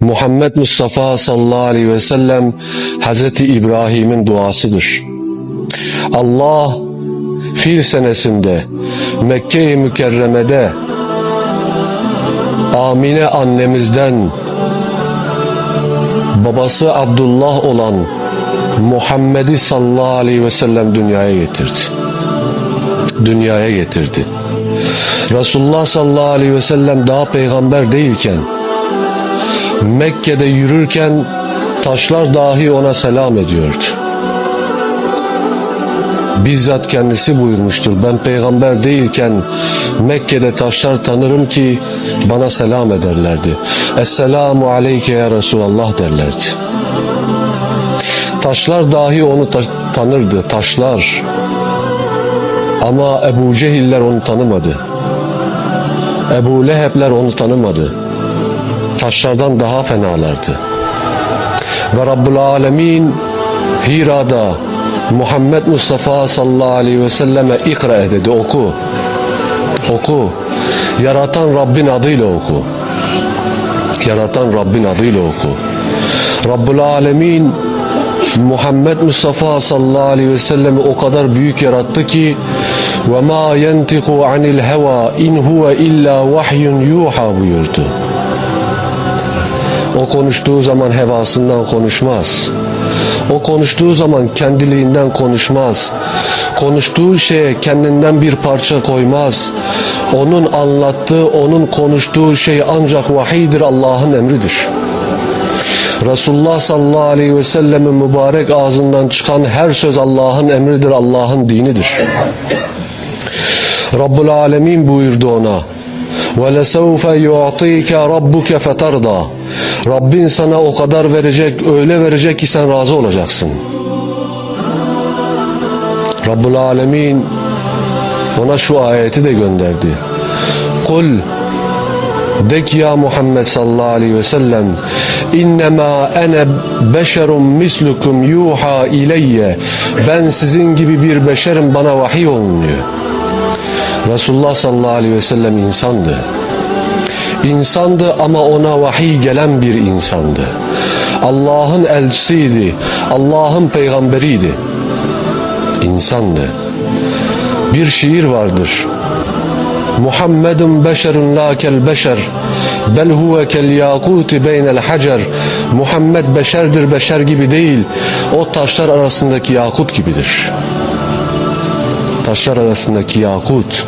Muhammed Mustafa sallallahu aleyhi ve sellem Hazreti İbrahim'in duasıdır. Allah fil senesinde Mekke-i Mükerreme'de Amine annemizden babası Abdullah olan Muhammed'i sallallahu aleyhi ve sellem dünyaya getirdi. Dünyaya getirdi. Resulullah sallallahu aleyhi ve sellem daha peygamber değilken Mekke'de yürürken taşlar dahi ona selam ediyordu. Bizzat kendisi buyurmuştur. Ben peygamber değilken Mekke'de taşlar tanırım ki bana selam ederlerdi. Esselamu aleyke ya Resulallah derlerdi. Taşlar dahi onu ta- tanırdı. Taşlar. Ama Ebu Cehiller onu tanımadı. Ebu Lehebler onu tanımadı. Taşlardan daha fenalardı. Ve Rabbul Alemin Hira'da Muhammed Mustafa sallallahu aleyhi ve selleme ikra dedi oku. Oku. Yaratan Rabbin adıyla oku. Yaratan Rabbin adıyla oku. Rabbul Alemin Muhammed Mustafa sallallahu aleyhi ve sellemi o kadar büyük yarattı ki ve ma yentiku anil heva in huve illa vahyun yuha buyurdu. O konuştuğu zaman hevasından konuşmaz. O konuştuğu zaman kendiliğinden konuşmaz. Konuştuğu şeye kendinden bir parça koymaz. Onun anlattığı, onun konuştuğu şey ancak vahiydir, Allah'ın emridir. Resulullah sallallahu aleyhi ve sellemin mübarek ağzından çıkan her söz Allah'ın emridir, Allah'ın dinidir. Rabbul Alemin buyurdu ona. وَلَسَوْفَ يُعْطِيكَ رَبُّكَ فَتَرْضَى Rabbin sana o kadar verecek, öyle verecek ki sen razı olacaksın. Rabbul Alemin ona şu ayeti de gönderdi. Kul de ki ya Muhammed sallallahu aleyhi ve sellem innema ene beşerun mislukum yuha ileyye ben sizin gibi bir beşerim bana vahiy olunuyor. Resulullah sallallahu aleyhi ve sellem insandı. İnsandı ama ona vahiy gelen bir insandı. Allah'ın elçisiydi. Allah'ın peygamberiydi. İnsandı. Bir şiir vardır. Muhammedun beşerun la kel beşer bel huve kel yakuti beynel hacer Muhammed beşerdir beşer gibi değil o taşlar arasındaki yakut gibidir taşlar arasındaki yakut